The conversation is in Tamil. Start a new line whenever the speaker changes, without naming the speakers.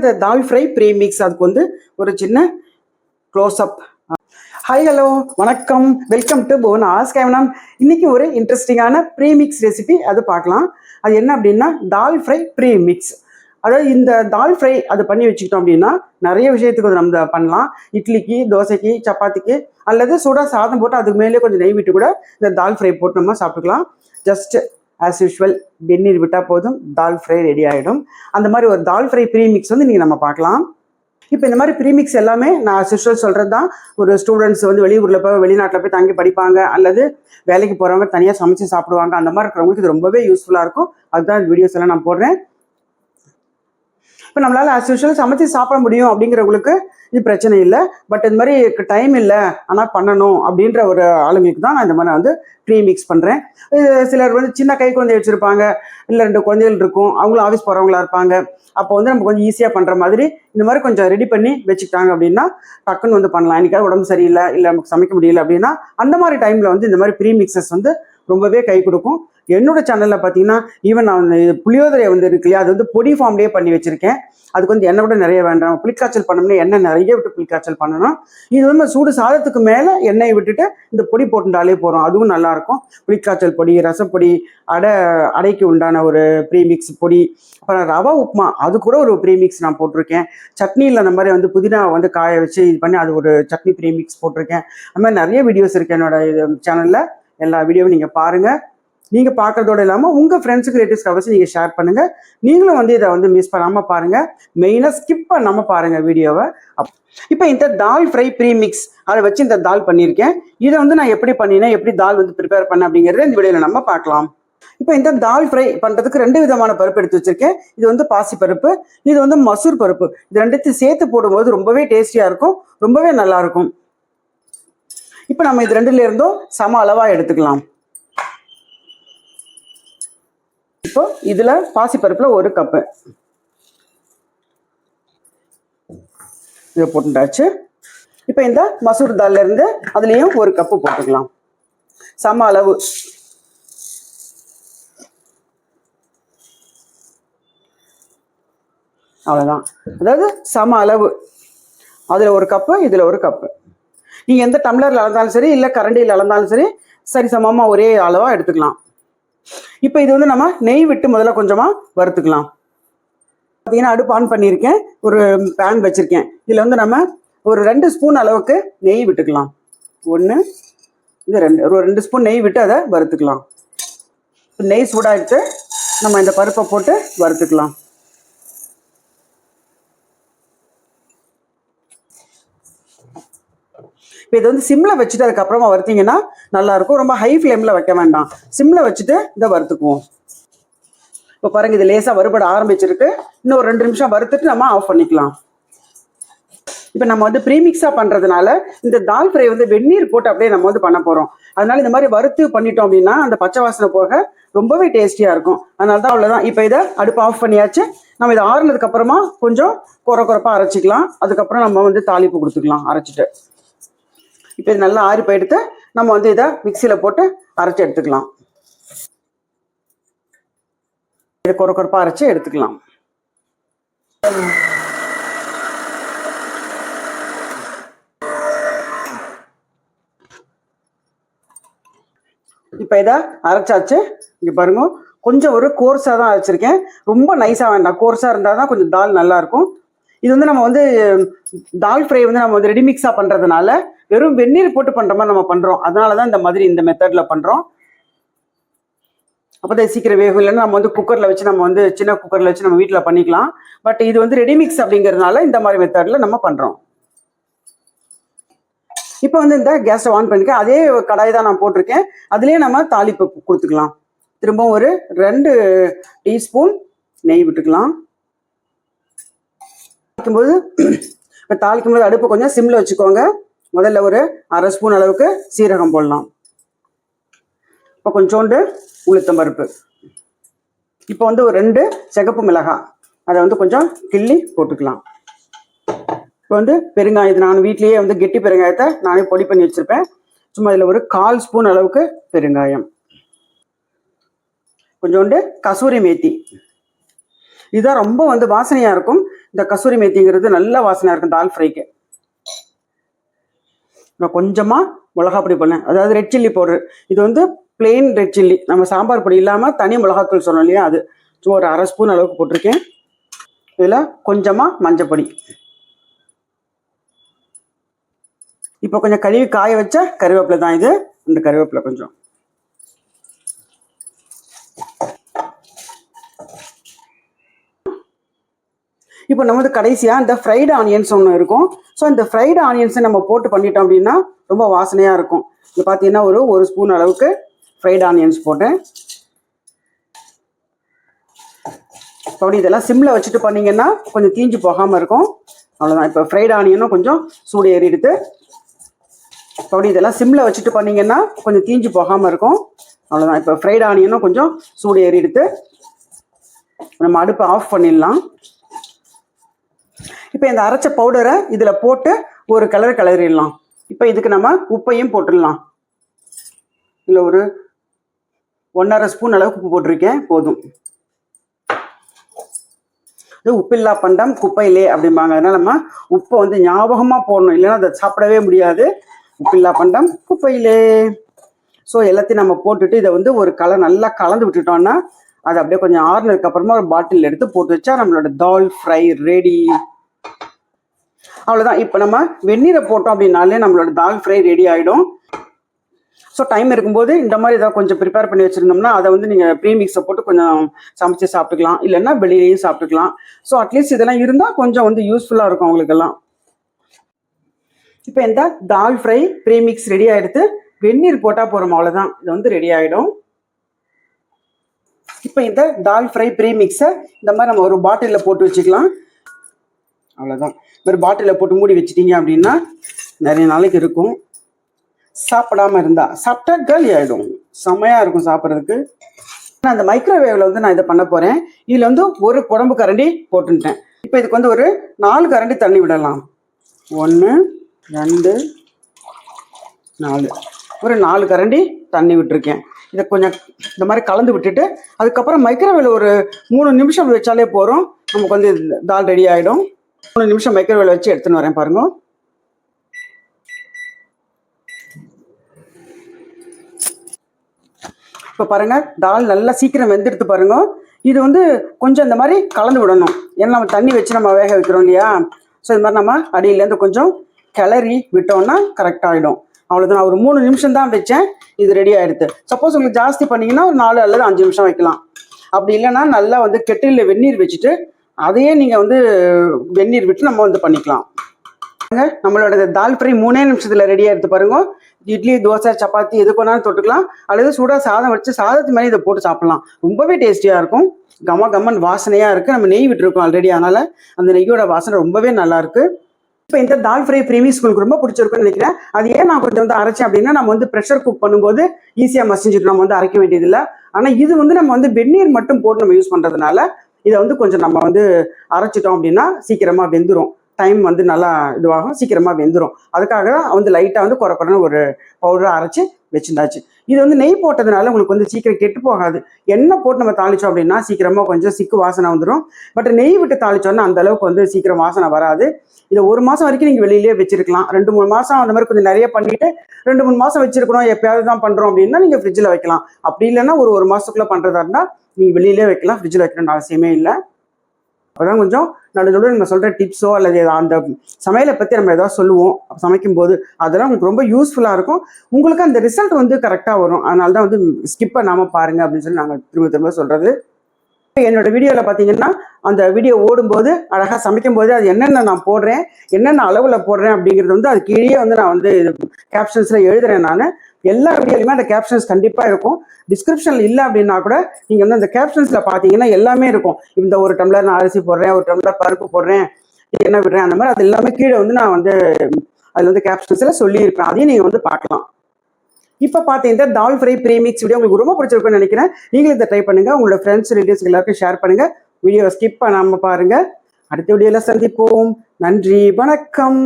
இந்த தால் ஃப்ரை ப்ரீ மிக்ஸ் அதுக்கு வந்து ஒரு சின்ன க்ளோஸ்அப் ஹாய் ஹலோ வணக்கம். வெல்கம் டு புவன் ஆஸ் கேவனம் இன்னைக்கு ஒரு இன்ட்ரெஸ்டிங்கான ப்ரீ மிக்ஸ் ரெசிபி அது பார்க்கலாம். அது என்ன அப்படின்னா தால் ஃப்ரை ப்ரீ மிக்ஸ் அதாவது இந்த தால் ஃப்ரை அது பண்ணி வச்சுக்கிட்டோம் அப்படின்னா நிறைய விஷயத்துக்கு அது நம்ம பண்ணலாம். இட்லிக்கு தோசைக்கு சப்பாத்திக்கு அல்லது சூடாக சாதம் போட்டு அதுக்கு மேலே கொஞ்சம் நெய் விட்டு கூட இந்த தால் ஃப்ரை போட்டு நம்ம சாப்பிட்டுக்கலாம். ஜஸ்ட் ஆஸ் யூஷுவல் வெந்நீர் விட்டால் போதும் தால் ஃப்ரை ரெடி ஆகிடும் அந்த மாதிரி ஒரு தால் ஃப்ரை ப்ரீமிக்ஸ் வந்து நீங்கள் நம்ம பார்க்கலாம். இப்போ இந்த மாதிரி ப்ரீமிக்ஸ் எல்லாமே நான் சிஸ்டர் சொல்கிறது தான் ஒரு ஸ்டூடெண்ட்ஸ் வந்து வெளியூரில் போய் வெளிநாட்டில் போய் தங்கி படிப்பாங்க அல்லது வேலைக்கு போகிறவங்க தனியாக சமைச்சு சாப்பிடுவாங்க அந்த மாதிரி இருக்கிறவங்களுக்கு இது ரொம்பவே யூஸ்ஃபுல்லாக இருக்கும். அதுதான் இந்த வீடியோஸ் எல்லாம் நான் போடுறேன். இப்போ நம்மளால் ஆஸ் யூஷுவல் சமைச்சு சாப்பிட முடியும் அப்படிங்கிறவங்களுக்கு இது பிரச்சனை இல்லை. பட் இந்த மாதிரி டைம் இல்லை. ஆனால் பண்ணணும் அப்படின்ற ஒரு ஆளுங்களுக்கு தான் நான் இந்த மாதிரி நான் வந்து ப்ரீ மிக்ஸ் பண்ணுறேன் சிலர் வந்து சின்ன கை குழந்தை வச்சுருப்பாங்க. இல்லை ரெண்டு குழந்தைகள் இருக்கும். அவங்களும் ஆஃபீஸ் போகிறவங்களா இருப்பாங்க. அப்போ வந்து நம்ம கொஞ்சம் ஈஸியாக பண்ணுற மாதிரி இந்த மாதிரி கொஞ்சம் ரெடி பண்ணி வச்சுக்கிட்டாங்க அப்படின்னா டக்குன்னு வந்து பண்ணலாம். இன்றைக்காவது உடம்பு சரியில்லை இல்லை நமக்கு சமைக்க முடியல அப்படின்னா அந்த மாதிரி டைமில் வந்து இந்த மாதிரி ப்ரீ மிக்சஸ் வந்து ரொம்பவே கை கொடுக்கும். என்னோட சேனலில் பார்த்தீங்கன்னா ஈவன் நான் புளியோதரையை புளியோதரை வந்து இருக்கு இல்லையா அது வந்து பொடி ஃபார்ம்லேயே பண்ணி வச்சிருக்கேன். அதுக்கு வந்து எண்ணெய் கூட நிறைய வேண்டாம். புளிக்காய்ச்சல் பண்ணோம்னா எண்ணெய் நிறைய விட்டு புளிக்காய்ச்சல் பண்ணணும். இது வந்து சூடு சாதத்துக்கு மேலே எண்ணெயை விட்டுட்டு இந்த பொடி போட்டுட்டாலே போகிறோம் அதுவும் நல்லாயிருக்கும். புளிக்காய்ச்சல் பொடி ரசப்பொடி அடை அடைக்கு உண்டான ஒரு ப்ரீமிக்ஸ் பொடி அப்புறம் ரவா உப்புமா அது கூட ஒரு ப்ரீமிக்ஸ் நான் போட்டிருக்கேன். சட்னியில் அந்த மாதிரி வந்து புதினா வந்து காய வச்சு இது பண்ணி அது ஒரு சட்னி ப்ரீமிக்ஸ் போட்டிருக்கேன். அந்த மாதிரி நிறைய வீடியோஸ் இருக்கு என்னோட சேனலில் எல்லா வீடியோவும் நீங்கள் பாருங்கள் நீங்கள் பார்க்குறதோட இல்லாமல் உங்கள் ஃப்ரெண்ட்ஸுக்கு ரிலேட்டிவ்ஸ்க்கு அவசியம் நீங்கள் ஷேர் பண்ணுங்கள் நீங்களும் வந்து இதை வந்து மிஸ் பண்ணாமல் பாருங்கள் மெயினாக ஸ்கிப் பண்ணாமல் பாருங்கள் வீடியோவை இப்போ இந்த தால் ஃப்ரை ப்ரீ மிக்ஸ் அதை வச்சு இந்த தால் பண்ணியிருக்கேன் இதை வந்து நான் எப்படி பண்ணினேன் எப்படி தால் வந்து ப்ரிப்பேர் பண்ணேன் அப்படிங்கிறத இந்த வீடியோவில் நம்ம பார்க்கலாம். இப்போ இந்த தால் ஃப்ரை பண்ணுறதுக்கு ரெண்டு விதமான பருப்பு எடுத்து வச்சிருக்கேன். இது வந்து பாசி பருப்பு இது வந்து மசூர் பருப்பு. இது ரெண்டுத்தையும் சேர்த்து போடும்போது ரொம்பவே டேஸ்டியாக இருக்கும் ரொம்பவே நல்லா இருக்கும். இப்போ நம்ம இது ரெண்டுல இருந்தும் சம அளவாக எடுத்துக்கலாம். இப்போ இதுல பாசிப்பருப்புல ஒரு கப்பு இதை போட்டுட்டாச்சு. இப்போ இந்த மசூர் தால்ல இருந்து அதுலேயும் ஒரு கப்பு போட்டுக்கலாம். சம அளவு. அவ்வளோதான் அதாவது சம அளவு. அதில் ஒரு கப்பு இதில் ஒரு கப்பு நீங்கள் எந்த டம்ளரில் அளந்தாலும் சரி இல்லை கரண்டியில் அளந்தாலும் சரி சரி சமமாக ஒரே அளவாக எடுத்துக்கலாம். இப்போ இது வந்து நம்ம நெய் விட்டு முதல்ல கொஞ்சமாக வறுத்துக்கலாம். பார்த்தீங்கன்னா அடுப்பு ஆன் பண்ணியிருக்கேன். ஒரு பேன் வச்சுருக்கேன். இதில் வந்து நம்ம ஒரு ரெண்டு ஸ்பூன் அளவுக்கு நெய் விட்டுக்கலாம். ஒன்று இது ரெண்டு ஒரு ரெண்டு ஸ்பூன் நெய் விட்டு அதை வறுத்துக்கலாம். நெய் சூடாகிட்டு நம்ம இந்த பருப்பை போட்டு வறுத்துக்கலாம். இப்போ இது வந்து சிம்மில் வச்சுட்டு அதுக்கப்புறமா வறுத்தீங்கன்னா நல்லாயிருக்கும் ரொம்ப ஹை ஃப்ளேமில் வைக்க வேண்டாம். சிம்மில் வச்சுட்டு இதை வறுத்துக்குவோம். இப்போ பாருங்க இது லேசாக வறுபட ஆரம்பிச்சிருக்கு. இன்னும் ஒரு ரெண்டு நிமிஷம் வறுத்துட்டு நம்ம ஆஃப் பண்ணிக்கலாம். இப்போ நம்ம வந்து ப்ரீமிக்ஸாக பண்ணுறதுனால இந்த தால் ஃப்ரை வந்து வெந்நீர் போட்டு அப்படியே நம்ம வந்து பண்ண போகிறோம் அதனால இந்த மாதிரி வறுத்து பண்ணிட்டோம் அப்படின்னா அந்த பச்சை வாசனை போக ரொம்பவே டேஸ்டியாக இருக்கும். அதனால தான் அவ்வளோதான் இப்போ இதை அடுப்பு ஆஃப் பண்ணியாச்சு. நம்ம இதை ஆறுனதுக்கு அப்புறமா கொஞ்சம் குறை குறைப்பாக அரைச்சிக்கலாம். அதுக்கப்புறம் நம்ம வந்து தாளிப்பு கொடுத்துக்கலாம் அரைச்சிட்டு. இப்போ இது நல்லா ஆறி போயிடுத்து நம்ம வந்து இதை மிக்சியில் போட்டு அரைச்சி எடுத்துக்கலாம். இதை குறை குறைப்பாக அரைச்சி எடுத்துக்கலாம். இப்போ இதை அரைச்சாச்சு. இங்கே பாருங்க கொஞ்சம் ஒரு கோர்ஸாக தான் அரைச்சிருக்கேன். ரொம்ப நைஸாக வேண்டாம். கோர்ஸாக இருந்தால் தான் கொஞ்சம் தால் நல்லாயிருக்கும் இது வந்து நம்ம வந்து தால் ஃப்ரை வந்து நம்ம வந்து ரெடிமிக்ஸாக பண்ணுறதுனால வெறும் வெந்நீர் போட்டு பண்ணுற மாதிரி நம்ம பண்ணுறோம் அதனால தான் இந்த மாதிரி இந்த மெத்தடில் பண்ணுறோம் அப்போ தான் சீக்கிரம் வேகும். இல்லைன்னா நம்ம வந்து குக்கரில் வச்சு நம்ம வந்து சின்ன குக்கரில் வச்சு நம்ம வீட்டில் பண்ணிக்கலாம். பட் இது வந்து ரெடிமிக்ஸ் அப்படிங்கிறதுனால இந்த மாதிரி மெத்தடில் நம்ம பண்ணுறோம் இப்போ வந்து இந்த கேஸை ஆன் பண்ணிக்க அதே கடாய் தான் நான் போட்டிருக்கேன். அதுலேயே நம்ம தாளிப்பு கொடுத்துக்கலாம். திரும்பவும் ஒரு ரெண்டு டீஸ்பூன் நெய் விட்டுக்கலாம். தாளிக்கும்போது இப்போ தாளிக்கும்போது அடுப்பு கொஞ்சம் சிம்மில் வச்சுக்கோங்க. முதல்ல ஒரு அரை ஸ்பூன் அளவுக்கு சீரகம் போடலாம். இப்போ கொஞ்சோண்டு உளுத்தம் பருப்பு இப்போ வந்து ஒரு ரெண்டு சிகப்பு மிளகாய். அதை வந்து கொஞ்சம் கிள்ளி போட்டுக்கலாம். இப்போ வந்து பெருங்காயம் நான் வீட்லேயே வந்து கெட்டி பெருங்காயத்தை நானே பொடி பண்ணி வச்சுருப்பேன். சும்மா இதில் ஒரு கால் ஸ்பூன் அளவுக்கு பெருங்காயம். கொஞ்சோண்டு கசூரி மேத்தி. இதுதான் ரொம்ப வந்து வாசனையாக இருக்கும். இந்த கசூரி மேத்திங்கிறது நல்ல வாசனையாக இருக்கும் தால் ஃப்ரைக்கு. நான் கொஞ்சமாக மிளகா பொடி பண்ணேன் அதாவது ரெட் சில்லி பவுடர் இது வந்து பிளெயின் ரெட் சில்லி நம்ம சாம்பார் பொடி இல்லாமல் தனி மிளகாத்தூள் சொன்னோம் இல்லையா அது. ஸோ ஒரு அரை ஸ்பூன் அளவுக்கு போட்டிருக்கேன். இதில் கொஞ்சமாக மஞ்சப்பொடி இப்போ கொஞ்சம் கழுவி காய வச்ச கருவேப்பிலை தான் இது. இந்த கருவேப்பிலை கொஞ்சம். இப்போ நம்ம வந்து கடைசியாக இந்த ஃப்ரைடு ஆனியன்ஸ் ஒன்று இருக்கும். ஸோ இந்த ஃப்ரைடு ஆனியன்ஸை நம்ம போட்டு பண்ணிட்டோம் அப்படின்னா ரொம்ப வாசனையாக இருக்கும். இது பார்த்தீங்கன்னா ஒரு ஒரு ஸ்பூன் அளவுக்கு ஃப்ரைடு ஆனியன்ஸ் போட்டேன். அப்படி இதெல்லாம் சிம்மில் வச்சுட்டு பண்ணீங்கன்னா கொஞ்சம் தீஞ்சு போகாமல் இருக்கும். அவ்வளோதான் இப்போ ஃப்ரைட் ஆனியனும் கொஞ்சம் சூடு ஏறிடுது. அப்படி இதெல்லாம் சிம்மில் வச்சுட்டு பண்ணிங்கன்னா கொஞ்சம் தீஞ்சு போகாமல் இருக்கும். அவ்வளோதான் இப்போ ஃப்ரைட் ஆனியனும் கொஞ்சம் சூடு ஏறிடுது. நம்ம அடுப்பை ஆஃப் பண்ணிடலாம். இப்போ இந்த அரைச்ச பவுடரை இதில் போட்டு ஒரு கலர் கிளறிடலாம் இப்போ இதுக்கு நம்ம உப்பையும் போட்டுடலாம். இதில் ஒரு ஒன்றரை ஸ்பூன் அளவுக்கு உப்பு போட்டிருக்கேன் போதும். இது உப்பில்லா பண்டம் குப்பையிலே அப்படிம்பாங்க. அதனால நம்ம உப்பை வந்து ஞாபகமாக போடணும். இல்லைன்னா அதை சாப்பிடவே முடியாது. உப்பில்லா பண்டம் குப்பையிலே. ஸோ எல்லாத்தையும் நம்ம போட்டுட்டு இதை வந்து ஒரு கலர் நல்லா கலந்து விட்டுட்டோம்னா அது அப்படியே கொஞ்சம் ஆறுனதுக்கு அப்புறமா ஒரு பாட்டில் எடுத்து போட்டு வச்சா நம்மளோட தால் ஃப்ரை ரெடி அவ்வளோதான் இப்போ நம்ம வெந்நீரை போட்டோம் அப்படின்னாலே நம்மளோட தால் ஃப்ரை ரெடி ஆகிடும் ஸோ டைம் இருக்கும்போது இந்த மாதிரி ஏதாவது கொஞ்சம் ப்ரிப்பேர் பண்ணி வச்சுருந்தோம்னா அதை வந்து நீங்கள் ப்ரீமிக்ஸை போட்டு கொஞ்சம் சமைச்சு சாப்பிட்டுக்கலாம். இல்லைன்னா வெளியிலையும் சாப்பிட்டுக்கலாம். ஸோ அட்லீஸ்ட் இதெல்லாம் இருந்தால் கொஞ்சம் வந்து யூஸ்ஃபுல்லாக இருக்கும் அவங்களுக்கெல்லாம் இப்போ இந்த தால் ஃப்ரை ப்ரீமிக்ஸ் ரெடி ஆகிடுத்து வெந்நீர் போட்டால் போகிறோம் அவ்வளோதான் இது வந்து ரெடி ஆகிடும் இப்போ இந்த தால் ஃப்ரை ப்ரீமிக்ஸை இந்த மாதிரி நம்ம ஒரு பாட்டிலில் போட்டு வச்சுக்கலாம். அவ்வளோதான் ஒரு பாட்டிலில் போட்டு மூடி வச்சிட்டீங்க அப்படின்னா நிறைய நாளைக்கு இருக்கும். சாப்பிடாம இருந்தா சாப்பிட்டா காலி ஆயிடும். செம்மையாக இருக்கும் சாப்பிட்றதுக்கு. நான் அந்த மைக்ரோவேவில் வந்து நான் இதை பண்ண போகிறேன் இதில் வந்து ஒரு குழம்பு கரண்டி போட்டுட்டேன். இப்போ இதுக்கு வந்து ஒரு நாலு கரண்டி தண்ணி விடலாம். ஒன்று ரெண்டு நாலு. ஒரு நாலு கரண்டி தண்ணி விட்டுருக்கேன். இதை கொஞ்சம் இந்த மாதிரி கலந்து விட்டுட்டு அதுக்கப்புறம் மைக்ரோவேவில் ஒரு மூணு நிமிஷம் வச்சாலே போகிறோம் நமக்கு வந்து தால் ரெடி ஆகிடும் மூணு நிமிஷம் மைக்ரோவேவ்ல வச்சு எடுத்துன்னு வரேன் பாருங்க. இப்போ பாருங்க தால் நல்லா சீக்கிரம் வெந்துடுத்து பாருங்க. இது வந்து கொஞ்சம் இந்த மாதிரி கலந்து விடணும். ஏன்னா நம்ம தண்ணி வச்சு நம்ம வேக வைக்கிறோம் இல்லையா? ஸோ இது மாதிரி நம்ம அடியிலேருந்து கொஞ்சம் கிளறி விட்டோம்னா கரெக்டாக ஆகிடும் அவ்வளோதான் நான் ஒரு மூணு நிமிஷம் தான் வச்சேன். இது ரெடி ஆகிடுது சப்போஸ் உங்களுக்கு ஜாஸ்தி பண்ணிங்கன்னா ஒரு நாலு அல்லது அஞ்சு நிமிஷம் வைக்கலாம். அப்படி இல்லைன்னா நல்லா வந்து கெட்டிலில் வெந்நீர் வச்சுட்டு அதையே நீங்கள் வந்து வெந்நீர் விட்டு நம்ம வந்து பண்ணிக்கலாம். நம்மளோட இந்த தால் ஃப்ரை மூணே நிமிஷத்தில் ரெடியாக எடுத்து பாருங்க. இட்லி தோசை சப்பாத்தி எது கொண்டாலும் தொட்டுக்கலாம். அல்லது சூடாக சாதம் வச்சு சாதத்து மேலே இதை போட்டு சாப்பிட்லாம். ரொம்பவே டேஸ்டியாக இருக்கும். கம கம்மன் வாசனையாக இருக்குது நம்ம நெய் விட்டுருக்கோம் ஆல்ரெடி அதனால் அந்த நெய்யோட வாசனை ரொம்பவே நல்லாயிருக்கு இப்போ இந்த தால் ஃப்ரை பிரேமி ஸ்கூலுக்கு ரொம்ப பிடிச்சிருக்குன்னு நினைக்கிறேன். அது ஏன் நான் கொஞ்சம் வந்து அரைச்சேன் அப்படின்னா நம்ம வந்து ப்ரெஷர் குக் பண்ணும்போது ஈஸியாக மசிஞ்சிட்டு நம்ம வந்து அரைக்க வேண்டியதில்லை. ஆனால் இது வந்து நம்ம வந்து வெந்நீர் மட்டும் போட்டு நம்ம யூஸ் பண்ணுறதுனால இதை வந்து கொஞ்சம் நம்ம வந்து அரைச்சிட்டோம் அப்படின்னா சீக்கிரமாக வெந்துடும் டைம் வந்து நல்லா இதுவாகும் சீக்கிரமாக வெந்துடும் அதுக்காக தான் வந்து லைட்டாக வந்து குறை குறைன்னு ஒரு பவுடரை அரைச்சி வச்சிருந்தாச்சு. இது வந்து நெய் போட்டதுனால உங்களுக்கு வந்து சீக்கிரம் கெட்டு போகாது. எண்ணெய் போட்டு நம்ம தாளிச்சோம் அப்படின்னா சீக்கிரமாக கொஞ்சம் சிக்கு வாசனை வந்துடும் பட் நெய் விட்டு தாளிச்சோன்னா அந்த அளவுக்கு வந்து சீக்கிரம் வாசனை வராது. இதை ஒரு மாதம் வரைக்கும் நீங்கள் வெளியிலேயே வச்சிருக்கலாம். ரெண்டு மூணு மாதம் அந்த மாதிரி கொஞ்சம் நிறைய பண்ணிட்டு ரெண்டு மூணு மாதம் வச்சிருக்கணும். எப்பயாவது தான் பண்ணுறோம் அப்படின்னா நீங்கள் ஃப்ரிட்ஜில் வைக்கலாம். அப்படி இல்லைன்னா ஒரு ஒரு மாதத்துக்குள்ளே பண்ணுறதா இருந்தால் நீங்கள் வெளியிலே வைக்கலாம். ஃப்ரிட்ஜில் வைக்கணும்னு அவசியமே இல்லை. அதான் கொஞ்சம் நடு நடுவில் நம்ம சொல்கிற டிப்ஸோ அல்லது அந்த சமையலை பற்றி நம்ம ஏதாவது சொல்லுவோம் சமைக்கும்போது அதெல்லாம் உங்களுக்கு ரொம்ப யூஸ்ஃபுல்லாக இருக்கும். உங்களுக்கு அந்த ரிசல்ட் வந்து கரெக்டாக வரும். அதனால தான் வந்து ஸ்கிப் பண்ணாமல் பாருங்க அப்படின்னு சொல்லி நாங்கள் திரும்ப திரும்ப சொல்கிறது என்னோட வீடியோவில் பார்த்தீங்கன்னா அந்த வீடியோ ஓடும்போது அழகாக சமைக்கும்போது அது என்னென்ன நான் போடுறேன் என்னென்ன அளவில் போடுறேன் அப்படிங்கிறது வந்து அது கீழே வந்து நான் வந்து கேப்ஷன்ஸில் எழுதுறேன் நான். எல்லா வீடியோலையுமே அந்த கேப்ஷன்ஸ் கண்டிப்பாக இருக்கும். டிஸ்கிரிப்ஷனில் இல்லை அப்படின்னா கூட நீங்கள் வந்து அந்த கேப்ஷன்ஸில் பார்த்தீங்கன்னா எல்லாமே இருக்கும். இந்த ஒரு டம்ளர் நான் அரிசி போடுறேன் ஒரு டம்ளர் பருப்பு போடுறேன் என்ன விடுறேன் அந்த மாதிரி அது எல்லாமே கீழே வந்து நான் வந்து அதில் வந்து கேப்ஷன்ஸில் சொல்லியிருப்பேன். அதையும் நீங்கள் வந்து பார்க்கலாம். இப்போ பார்த்தீங்கன்னா தால் ஃப்ரை ப்ரீமிக்ஸ் வீடியோ உங்களுக்கு ரொம்ப பிடிச்சிருக்குன்னு நினைக்கிறேன். நீங்களும் இதை ட்ரை பண்ணுங்கள் உங்களோட ஃப்ரெண்ட்ஸ் ரிலேட்டிவ்ஸ் எல்லாருக்கும் ஷேர் பண்ணுங்கள் வீடியோவை ஸ்கிப் பண்ணாமல் பாருங்கள் அடுத்த வீடியோவில் சந்திப்போம். நன்றி வணக்கம்.